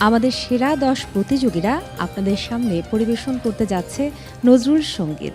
আমাদের সেরা দশ প্রতিযোগীরা আপনাদের সামনে পরিবেশন করতে যাচ্ছে নজরুল সংগীত।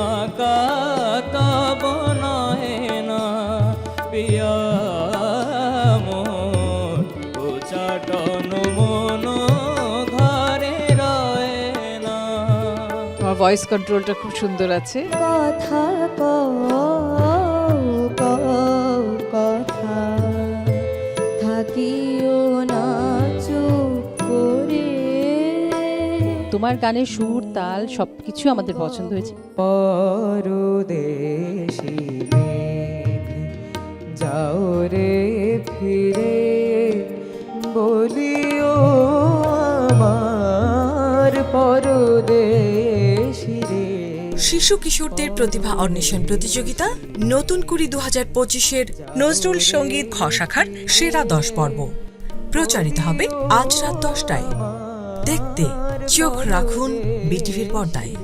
তোমার ভয়েস কন্ট্রোলটা খুব সুন্দর আছে। কথা কথা থাকিও না তোমার গানের সুর তাল সব কিছু আমাদের পছন্দ হয়েছে। পরদেশি যাও রে ফিরে বলিও আমার পরদেশি। শিশু কিশোরদের প্রতিভা অন্বেষণ প্রতিযোগিতা, নতুন কুড়ি দু হাজার পঁচিশের নজরুল সংগীত খ শাখার সেরা দশ পর্ব। প্রচারিত হবে আজ রাত দশটায়। দেখতে চোখ রাখুন বিটিভির পর্দায়।